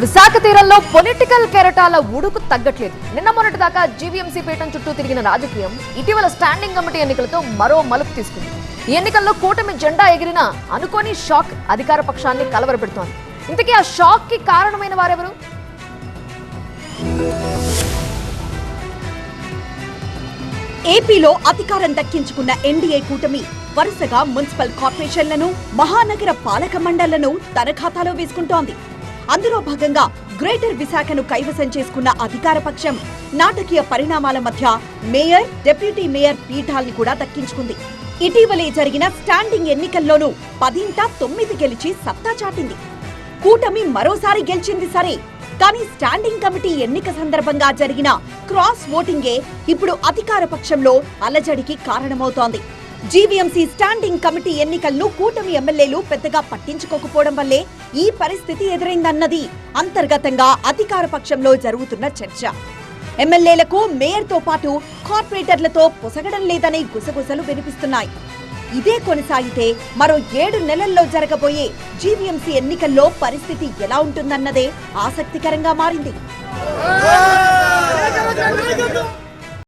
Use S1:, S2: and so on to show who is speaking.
S1: విశాఖ తీరంలో పొలిటికల్ కెరటాల ఉడుకు తగ్గట్లేదు. నిన్న మొన్నటి దాకా జీవీఎంసీ పీఠం చుట్టూ తిరిగిన రాజకీయం ఇటీవల స్టాండింగ్ కమిటీ ఎన్నికలతో మరో మలుపు తీసుకుంది. ఈ ఎన్నికల్లో కూటమి జెండా ఎగిరిన అనుకోని షాక్ అధికార పక్షాన్ని కలవరపెడుతోంది. ఇంతకీ ఆ షాక్కి కారణమైన వారెవరు?
S2: ఏపీలో అధికారం దక్కించుకున్న ఎన్డీఏ కూటమి వరుసగా మున్సిపల్ కార్పొరేషన్లను మహానగర పాలక మండళ్ళను తన ఖాతాలో వేసుకుంటోంది. అందులో భాగంగా గ్రేటర్ విశాఖను కైవసం చేసుకున్న అధికార పక్షం నాటకీయ పరిణామాల మధ్య మేయర్ డిప్యూటీ మేయర్ పీఠాల్ని కూడా దక్కించుకుంది. ఇటీవలే జరిగిన స్టాండింగ్ ఎన్నికల్లోనూ పదింట తొమ్మిది గెలిచి సత్తా చాటింది. కూటమి మరోసారి గెలిచింది సరే కానీ స్టాండింగ్ కమిటీ ఎన్నిక సందర్భంగా జరిగిన క్రాస్ ఓటింగే ఇప్పుడు అధికార పక్షంలో అలజడికి కారణమవుతోంది. జీవీఎంసీ స్టాండింగ్ కమిటీ ఎన్నికలను కూటమి ఎమ్మెల్యేలు పెద్దగా పట్టించుకోకపోవడం వల్లే ఈ పరిస్థితి ఎదురైందన్నది అంతర్గతంగా అధికార పక్షంలో జరుగుతున్న చర్చ. ఎమ్మెల్యేలకు మేయర్తో పాటు కార్పొరేటర్లతో పొసగడం లేదనే గుసగుసలు వినిపిస్తున్నాయి. ఇదే కొనసాగితే మరో ఏడు నెలల్లో జరగబోయే జీవీఎంసీ ఎన్నికల్లో పరిస్థితి ఎలా ఉంటుందన్నదే ఆసక్తికరంగా మారింది.